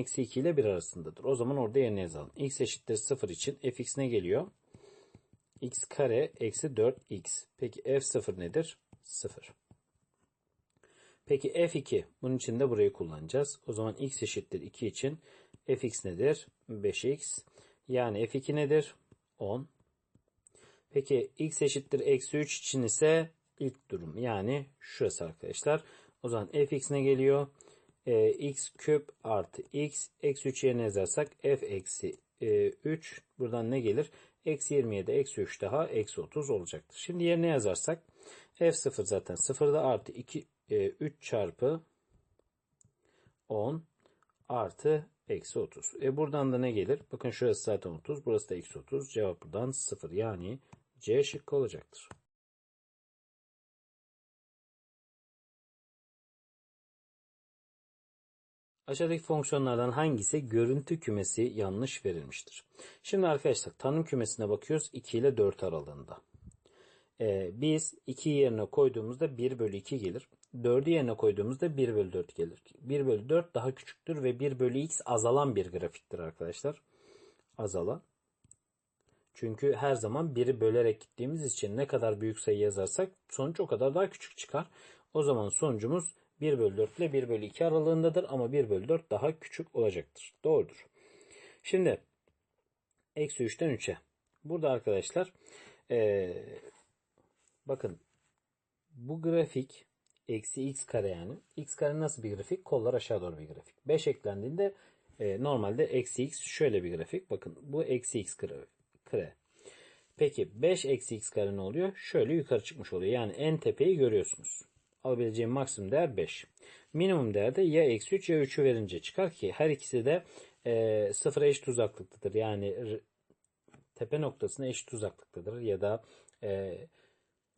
eksi 2 ile 1 arasındadır. O zaman orada yerine yazalım. x eşittir 0 için fx ne geliyor? x kare eksi 4x. Peki f0 nedir? 0. Peki f2 bunun için de burayı kullanacağız. O zaman x eşittir 2 için fx nedir? 5x. Yani f2 nedir? 10. Peki x eşittir eksi 3 için ise ilk durum yani şurası arkadaşlar. O zaman fx ne geliyor? Ee, x küp artı x eksi 3 yerine yazarsak f eksi e, 3 buradan ne gelir? Eksi 27 eksi 3 daha eksi 30 olacaktır. Şimdi yerine yazarsak f0 zaten 0'da artı 2 e, 3 çarpı 10 artı eksi 30. E buradan da ne gelir? Bakın şurası zaten 30. Burası da eksi 30. Cevap buradan 0. Yani C şıkkı olacaktır. Aşağıdaki fonksiyonlardan hangisi görüntü kümesi yanlış verilmiştir? Şimdi arkadaşlar tanım kümesine bakıyoruz 2 ile 4 aralığında. Ee, biz 2 yerine koyduğumuzda 1 bölü 2 gelir. 4'ü yerine koyduğumuzda 1 bölü 4 gelir. 1 bölü 4 daha küçüktür ve 1 bölü x azalan bir grafiktir arkadaşlar. Azalan. Çünkü her zaman 1'i bölerek gittiğimiz için ne kadar büyük sayı yazarsak sonuç o kadar daha küçük çıkar. O zaman sonucumuz 1 bölü 4 ile 1 bölü 2 aralığındadır ama 1 bölü 4 daha küçük olacaktır. Doğrudur. Şimdi eksi 3'ten 3'e. Burada arkadaşlar ee, bakın bu grafik eksi x kare yani. x kare nasıl bir grafik? Kollar aşağı doğru bir grafik. 5 eklendiğinde e, normalde eksi x şöyle bir grafik. Bakın bu eksi x kare. kare. Peki 5 eksi x kare ne oluyor? Şöyle yukarı çıkmış oluyor. Yani en tepeyi görüyorsunuz. Alabileceğim maksimum değer 5. Minimum değer de ya eksi 3 ya 3'ü verince çıkar ki her ikisi de e, sıfıra eşit uzaklıktadır. Yani tepe noktasına eşit uzaklıktadır ya da e,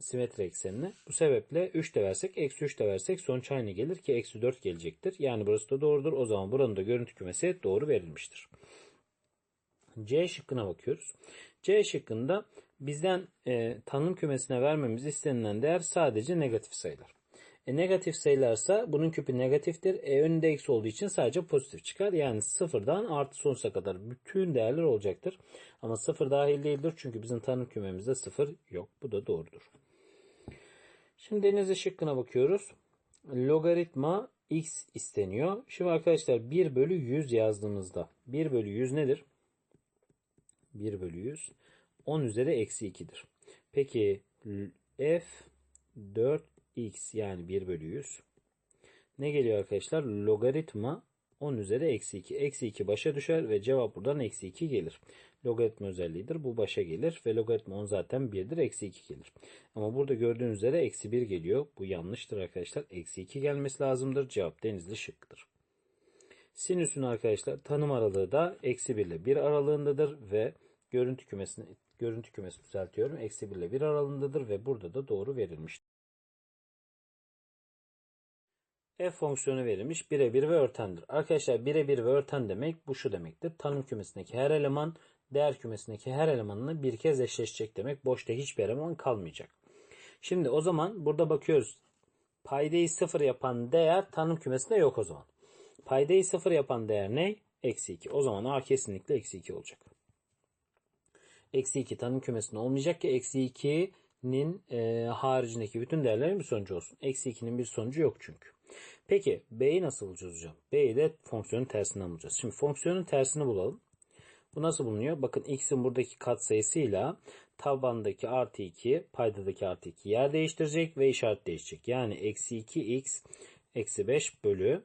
simetri eksenine. Bu sebeple 3 de versek, eksi 3 de versek sonuç aynı gelir ki eksi 4 gelecektir. Yani burası da doğrudur. O zaman buranın da görüntü kümesi doğru verilmiştir. C şıkkına bakıyoruz. C şıkkında bizden e, tanım kümesine vermemiz istenilen değer sadece negatif sayılar. E, negatif sayılarsa bunun küpü negatiftir. E, önünde eksi olduğu için sadece pozitif çıkar. Yani sıfırdan artı sonsuza kadar bütün değerler olacaktır. Ama sıfır dahil değildir. Çünkü bizim tanım kümemizde sıfır yok. Bu da doğrudur. Şimdi deniz şıkkına bakıyoruz. Logaritma x isteniyor. Şimdi arkadaşlar 1 bölü 100 yazdığımızda 1 bölü 100 nedir? 1 bölü 100 10 üzeri eksi 2'dir. Peki f 4x yani 1 bölü 100 ne geliyor arkadaşlar? Logaritma 10 üzeri eksi 2. Eksi 2 başa düşer ve cevap buradan eksi 2 gelir. Logaritma özelliğidir. Bu başa gelir ve logaritma 10 zaten 1'dir. Eksi 2 gelir. Ama burada gördüğünüz üzere eksi 1 geliyor. Bu yanlıştır arkadaşlar. Eksi 2 gelmesi lazımdır. Cevap denizli şıkkıdır. Sinüsün arkadaşlar tanım aralığı da eksi 1 ile 1 aralığındadır ve görüntü kümesini görüntü kümesi düzeltiyorum. Eksi 1 ile 1 aralığındadır ve burada da doğru verilmiştir. F fonksiyonu verilmiş birebir ve örtendir. Arkadaşlar birebir ve örten demek bu şu demektir. Tanım kümesindeki her eleman değer kümesindeki her elemanını bir kez eşleşecek demek. Boşta hiçbir eleman kalmayacak. Şimdi o zaman burada bakıyoruz. Paydayı sıfır yapan değer tanım kümesinde yok o zaman. Paydayı sıfır yapan değer ne? Eksi 2. O zaman A kesinlikle eksi 2 olacak. Eksi 2 tanım kümesinde olmayacak ki eksi 2'nin e, haricindeki bütün değerlerin bir sonucu olsun. Eksi 2'nin bir sonucu yok çünkü. Peki B'yi nasıl bulacağız hocam? B'yi de fonksiyonun tersinden bulacağız. Şimdi fonksiyonun tersini bulalım. Bu nasıl bulunuyor? Bakın x'in buradaki katsayısıyla tabandaki artı 2, paydadaki artı 2 yer değiştirecek ve işaret değişecek. Yani eksi 2x eksi 5 bölü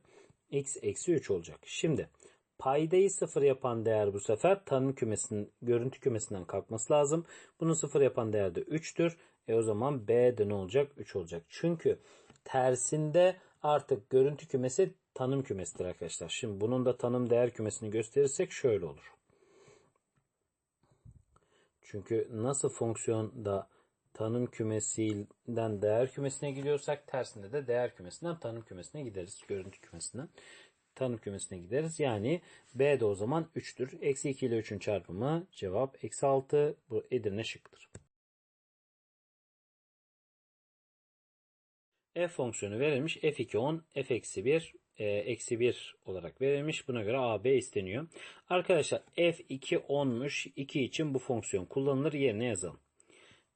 x eksi 3 olacak. Şimdi paydayı sıfır yapan değer bu sefer tanım kümesinin görüntü kümesinden kalkması lazım. Bunu sıfır yapan değer de 3'tür. E o zaman B de ne olacak? 3 olacak. Çünkü tersinde artık görüntü kümesi tanım kümesidir arkadaşlar. Şimdi bunun da tanım değer kümesini gösterirsek şöyle olur. Çünkü nasıl fonksiyonda tanım kümesinden değer kümesine gidiyorsak tersinde de değer kümesinden tanım kümesine gideriz. Görüntü kümesinden tanım kümesine gideriz. Yani B de o zaman 3'tür. Eksi 2 ile 3'ün çarpımı cevap eksi 6. Bu Edirne şıkkıdır. F fonksiyonu verilmiş. f2 10, f eksi 1, e, eksi 1 olarak verilmiş. Buna göre AB isteniyor. Arkadaşlar F2 10'muş. 2 için bu fonksiyon kullanılır. Yerine yazalım.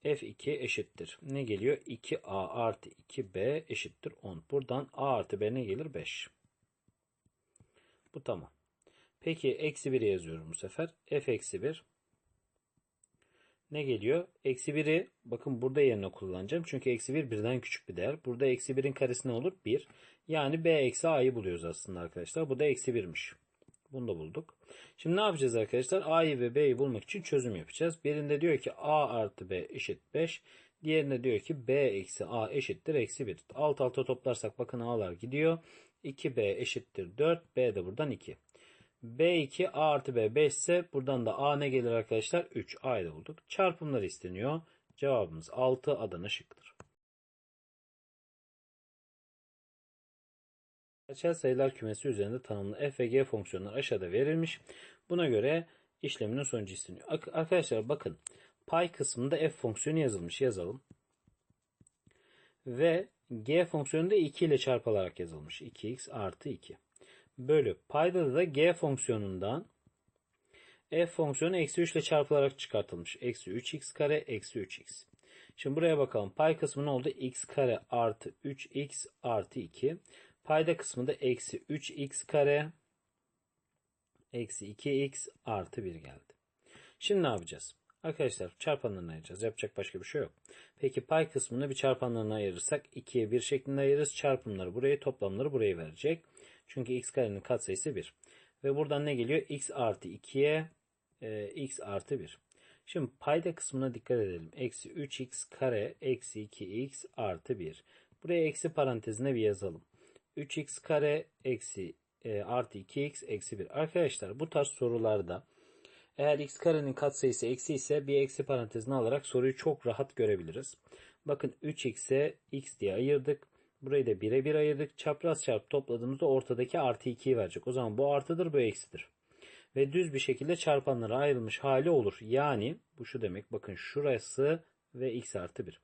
F2 eşittir. Ne geliyor? 2A artı 2B eşittir 10. Buradan A artı B ne gelir? 5. Bu tamam. Peki eksi 1'i yazıyorum bu sefer. F eksi 1 ne geliyor? Eksi 1'i bakın burada yerine kullanacağım. Çünkü eksi 1 birden küçük bir değer. Burada eksi 1'in karesi ne olur? 1. Yani b eksi a'yı buluyoruz aslında arkadaşlar. Bu da eksi 1'miş. Bunu da bulduk. Şimdi ne yapacağız arkadaşlar? a'yı ve b'yi bulmak için çözüm yapacağız. Birinde diyor ki a artı b eşit 5. Diğerinde diyor ki b eksi a eşittir eksi 1. Alt alta toplarsak bakın a'lar gidiyor. 2b eşittir 4. b de buradan 2. B2 A artı B 5 ise buradan da A ne gelir arkadaşlar? 3. A'yı bulduk. Çarpımlar isteniyor. Cevabımız 6 Adana şıkkıdır. Gerçel sayılar kümesi üzerinde tanımlı f ve g fonksiyonları aşağıda verilmiş. Buna göre işleminin sonucu isteniyor. Arkadaşlar bakın pay kısmında f fonksiyonu yazılmış. Yazalım. Ve g fonksiyonu da 2 ile çarpılarak yazılmış. 2x artı 2 bölü payda da g fonksiyonundan f fonksiyonu eksi 3 ile çarpılarak çıkartılmış. Eksi 3x kare eksi 3x. Şimdi buraya bakalım. Pay kısmı ne oldu? x kare artı 3x artı 2. Payda kısmı da eksi 3x kare eksi 2x artı 1 geldi. Şimdi ne yapacağız? Arkadaşlar çarpanlarını ayıracağız. Yapacak başka bir şey yok. Peki pay kısmını bir çarpanlarına ayırırsak 2'ye 1 şeklinde ayırırız. Çarpımları buraya toplamları buraya verecek. Çünkü x karenin katsayısı 1. Ve buradan ne geliyor? x artı 2'ye e, x artı 1. Şimdi payda kısmına dikkat edelim. Eksi 3x kare eksi 2x artı 1. Buraya eksi parantezine bir yazalım. 3x kare eksi e, artı 2x eksi 1. Arkadaşlar bu tarz sorularda eğer x karenin katsayısı eksi ise bir eksi parantezine alarak soruyu çok rahat görebiliriz. Bakın 3x'e x diye ayırdık. Burayı da 1'e 1 ayırdık. Çapraz çarp topladığımızda ortadaki artı 2'yi verecek. O zaman bu artıdır bu eksidir. Ve düz bir şekilde çarpanlara ayrılmış hali olur. Yani bu şu demek. Bakın şurası ve x artı 1.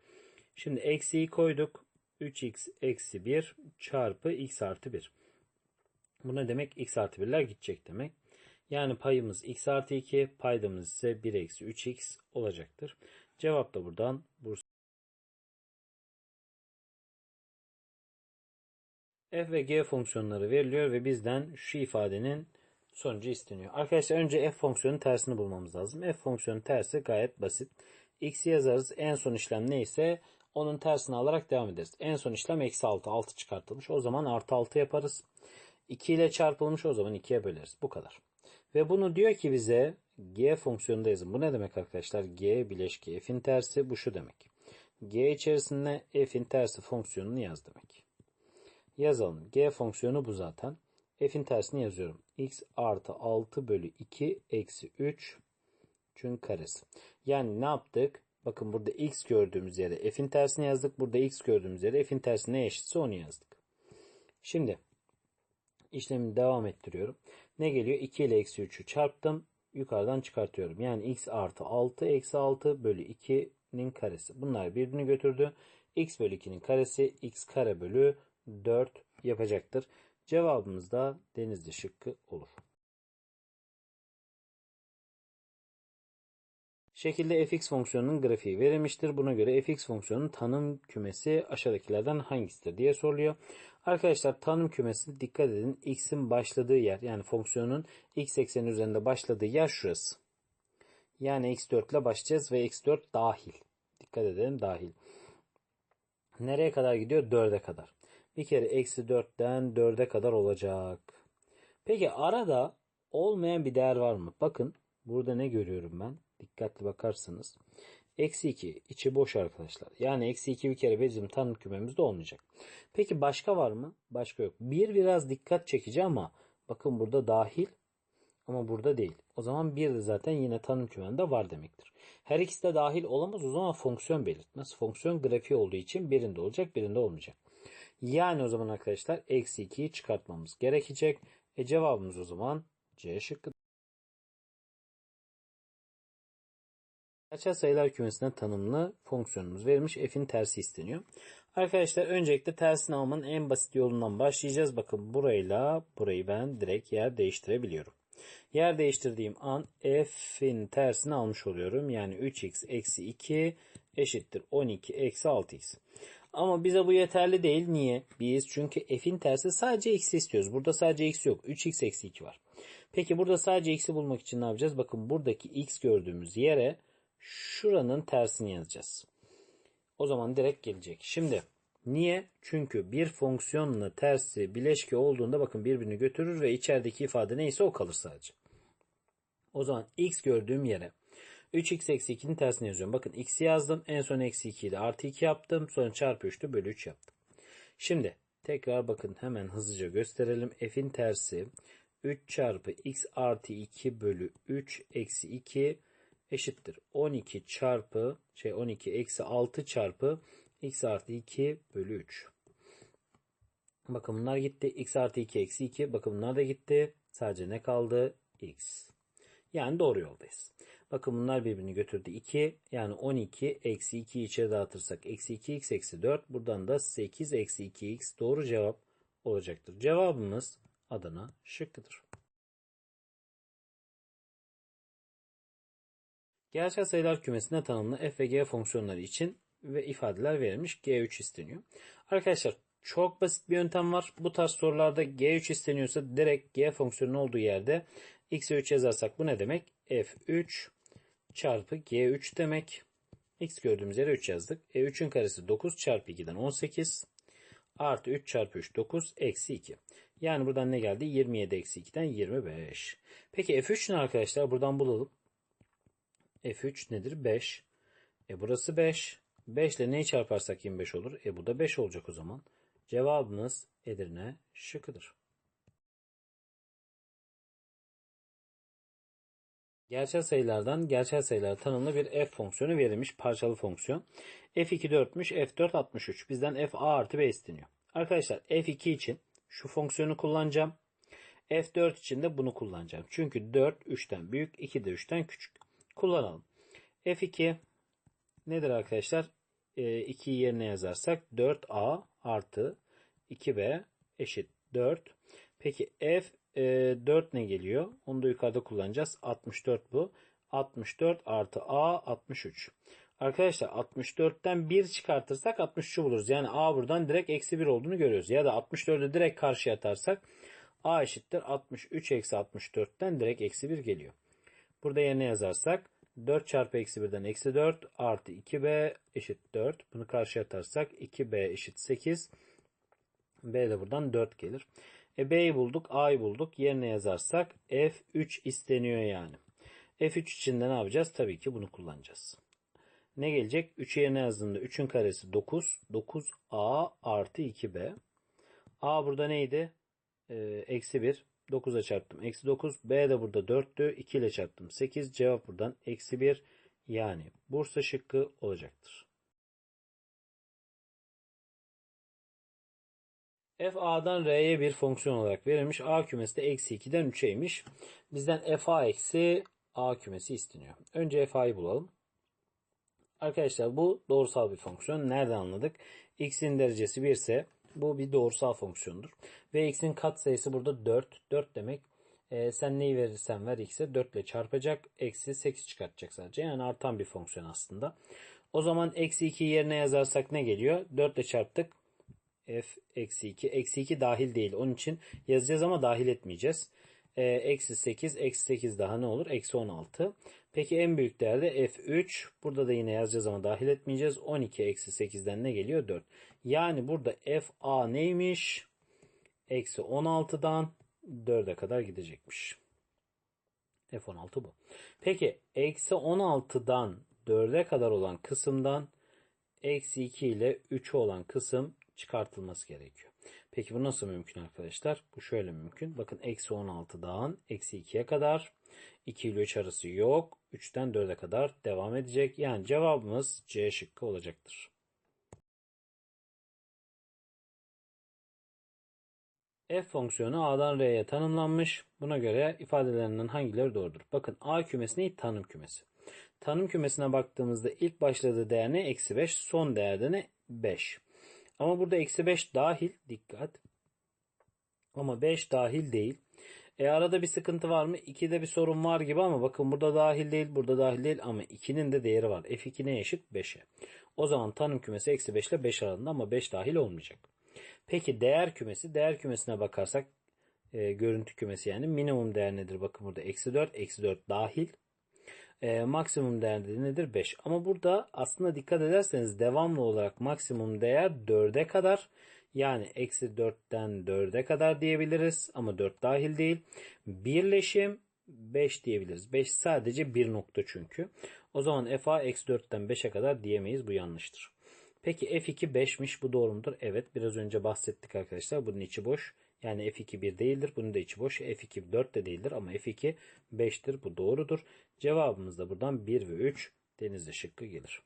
Şimdi eksiyi koyduk. 3x eksi 1 çarpı x artı 1. Bu ne demek? x artı 1'ler gidecek demek. Yani payımız x artı 2, paydamız ise 1 eksi 3x olacaktır. Cevap da buradan Bursa. F ve g fonksiyonları veriliyor ve bizden şu ifadenin sonucu isteniyor. Arkadaşlar önce f fonksiyonun tersini bulmamız lazım. f fonksiyonun tersi gayet basit. x'i yazarız. En son işlem neyse onun tersini alarak devam ederiz. En son işlem eksi 6. 6 çıkartılmış. O zaman artı 6 yaparız. 2 ile çarpılmış o zaman 2'ye böleriz. Bu kadar. Ve bunu diyor ki bize g fonksiyonunda yazın. Bu ne demek arkadaşlar? g bileşki f'in tersi bu şu demek. g içerisinde f'in tersi fonksiyonunu yaz demek. Yazalım. G fonksiyonu bu zaten. F'in tersini yazıyorum. x artı 6 bölü 2 eksi 3 çünkü karesi. Yani ne yaptık? Bakın burada x gördüğümüz yere f'in tersini yazdık. Burada x gördüğümüz yere f'in tersi ne eşitse onu yazdık. Şimdi işlemi devam ettiriyorum. Ne geliyor? 2 ile eksi 3'ü çarptım. Yukarıdan çıkartıyorum. Yani x artı 6 eksi 6 bölü 2'nin karesi. Bunlar birbirini götürdü. x bölü 2'nin karesi x kare bölü 4 yapacaktır. Cevabımız da denizli şıkkı olur. Şekilde fx fonksiyonunun grafiği verilmiştir. Buna göre fx fonksiyonunun tanım kümesi aşağıdakilerden hangisidir diye soruluyor. Arkadaşlar tanım kümesi dikkat edin. x'in başladığı yer yani fonksiyonun x ekseni üzerinde başladığı yer şurası. Yani x4 ile başlayacağız ve x4 dahil. Dikkat edelim dahil. Nereye kadar gidiyor? 4'e kadar. Bir kere eksi 4'ten 4'e kadar olacak. Peki arada olmayan bir değer var mı? Bakın burada ne görüyorum ben? Dikkatli bakarsanız. Eksi 2 içi boş arkadaşlar. Yani eksi 2 bir kere bizim tanım kümemizde olmayacak. Peki başka var mı? Başka yok. Bir biraz dikkat çekici ama bakın burada dahil ama burada değil. O zaman bir de zaten yine tanım kümende var demektir. Her ikisi de dahil olamaz o zaman fonksiyon belirtmez. Fonksiyon grafiği olduğu için birinde olacak birinde olmayacak. Yani o zaman arkadaşlar eksi 2'yi çıkartmamız gerekecek. E cevabımız o zaman C şıkkı. Gerçel sayılar kümesinden tanımlı fonksiyonumuz verilmiş. F'in tersi isteniyor. Arkadaşlar öncelikle tersini almanın en basit yolundan başlayacağız. Bakın burayla burayı ben direkt yer değiştirebiliyorum. Yer değiştirdiğim an f'in tersini almış oluyorum. Yani 3x eksi 2 eşittir 12 eksi 6x. Ama bize bu yeterli değil. Niye? Biz çünkü f'in tersi sadece eksi istiyoruz. Burada sadece eksi yok. 3x eksi 2 var. Peki burada sadece x'i bulmak için ne yapacağız? Bakın buradaki x gördüğümüz yere şuranın tersini yazacağız. O zaman direkt gelecek. Şimdi niye? Çünkü bir fonksiyonla tersi bileşke olduğunda bakın birbirini götürür ve içerideki ifade neyse o kalır sadece. O zaman x gördüğüm yere 3x eksi 2'nin tersini yazıyorum. Bakın x'i yazdım. En son eksi 2 ile artı 2 yaptım. Sonra çarpı 3'tü bölü 3 yaptım. Şimdi tekrar bakın hemen hızlıca gösterelim. f'in tersi 3 çarpı x artı 2 bölü 3 eksi 2 eşittir. 12 çarpı şey 12 eksi 6 çarpı x artı 2 bölü 3. Bakın bunlar gitti. x artı 2 eksi 2. Bakın bunlar da gitti. Sadece ne kaldı? x. Yani doğru yoldayız. Bakın bunlar birbirini götürdü. 2 yani 12 eksi 2'yi içeri dağıtırsak eksi 2x eksi 4. Buradan da 8 eksi 2x doğru cevap olacaktır. Cevabımız Adana şıkkıdır. Gerçel sayılar kümesinde tanımlı f ve g fonksiyonları için ve ifadeler verilmiş. G3 isteniyor. Arkadaşlar çok basit bir yöntem var. Bu tarz sorularda G3 isteniyorsa direkt G fonksiyonunun olduğu yerde x'e 3 yazarsak bu ne demek? f3 çarpı g3 demek. x gördüğümüz yere 3 yazdık. E 3'ün karesi 9 çarpı 2'den 18 artı 3 çarpı 3 9 eksi 2. Yani buradan ne geldi? 27 eksi 2'den 25. Peki f3 ne arkadaşlar? Buradan bulalım. f3 nedir? 5. E burası 5. 5 ile neyi çarparsak 25 olur? E bu da 5 olacak o zaman. Cevabımız Edirne şıkkıdır. Gerçel sayılardan gerçel sayılara tanımlı bir f fonksiyonu verilmiş parçalı fonksiyon. f2 4'müş, f4 63. Bizden f a artı b isteniyor. Arkadaşlar f2 için şu fonksiyonu kullanacağım. f4 için de bunu kullanacağım. Çünkü 4 3'ten büyük, 2 de 3'ten küçük. Kullanalım. f2 nedir arkadaşlar? 2'yi yerine yazarsak 4a artı 2b eşit 4. Peki f e, 4 ne geliyor? Onu da yukarıda kullanacağız. 64 bu. 64 artı a 63. Arkadaşlar 64'ten 1 çıkartırsak 63'ü buluruz. Yani a buradan direkt eksi 1 olduğunu görüyoruz. Ya da 64'ü direkt karşıya atarsak a eşittir 63 eksi 64'ten direkt eksi 1 geliyor. Burada yerine yazarsak 4 çarpı eksi 1'den eksi 4 artı 2b eşit 4. Bunu karşıya atarsak 2b eşit 8. b de buradan 4 gelir. E b'yi bulduk a'yı bulduk. Yerine yazarsak f3 isteniyor yani. f3 için de ne yapacağız? Tabii ki bunu kullanacağız. Ne gelecek? 3 yerine yazdığımda 3'ün karesi 9. 9a artı 2b. a burada neydi? Ee, eksi 1. 9'a çarptım. Eksi 9. B de burada 4'tü. 2 ile çarptım. 8. Cevap buradan eksi 1. Yani Bursa şıkkı olacaktır. F a'dan r'ye bir fonksiyon olarak verilmiş. a kümesi de eksi 2'den 3'eymiş. Bizden f a eksi a kümesi isteniyor. Önce f a'yı bulalım. Arkadaşlar bu doğrusal bir fonksiyon. Nereden anladık? x'in derecesi 1 ise bu bir doğrusal fonksiyondur. Ve x'in katsayısı burada 4. 4 demek e, sen neyi verirsen ver x'e 4 ile çarpacak. Eksi 8 çıkartacak sadece. Yani artan bir fonksiyon aslında. O zaman eksi 2 yerine yazarsak ne geliyor? 4 ile çarptık. F eksi 2. Eksi 2 dahil değil. Onun için yazacağız ama dahil etmeyeceğiz. E, eksi 8. Eksi 8 daha ne olur? Eksi 16. Peki en büyük değerde f3. Burada da yine yazacağız ama dahil etmeyeceğiz. 12 eksi 8'den ne geliyor? 4. Yani burada fa neymiş? Eksi 16'dan 4'e kadar gidecekmiş. F16 bu. Peki eksi 16'dan 4'e kadar olan kısımdan eksi 2 ile 3'e olan kısım çıkartılması gerekiyor. Peki bu nasıl mümkün arkadaşlar? Bu şöyle mümkün. Bakın eksi 16'dan eksi 2'ye kadar 2 ile 3 arası yok. 3'ten 4'e kadar devam edecek. Yani cevabımız C şıkkı olacaktır. f fonksiyonu a'dan r'ye tanımlanmış. Buna göre ifadelerinden hangileri doğrudur? Bakın a kümesi ne? Tanım kümesi. Tanım kümesine baktığımızda ilk başladığı değer ne? Eksi 5. Son değerde ne? 5. Ama burada eksi 5 dahil. Dikkat. Ama 5 dahil değil. E arada bir sıkıntı var mı? 2'de bir sorun var gibi ama bakın burada dahil değil, burada dahil değil ama 2'nin de değeri var. F2 ne eşit? 5'e. O zaman tanım kümesi eksi 5 ile 5 arasında ama 5 dahil olmayacak. Peki değer kümesi, değer kümesine bakarsak e, görüntü kümesi yani minimum değer nedir? Bakın burada eksi 4, eksi 4 dahil. E, maksimum değer de nedir? 5. Ama burada aslında dikkat ederseniz devamlı olarak maksimum değer 4'e kadar yani eksi 4'ten 4'e kadar diyebiliriz ama 4 dahil değil. Birleşim 5 diyebiliriz. 5 sadece bir nokta çünkü. O zaman fa eksi 4'ten 5'e kadar diyemeyiz. Bu yanlıştır. Peki f2 5'miş. Bu doğru mudur? Evet. Biraz önce bahsettik arkadaşlar. Bunun içi boş. Yani f2 1 değildir. Bunun da içi boş. f2 4 de değildir ama f2 5'tir. Bu doğrudur. Cevabımız da buradan 1 ve 3 denizli şıkkı gelir.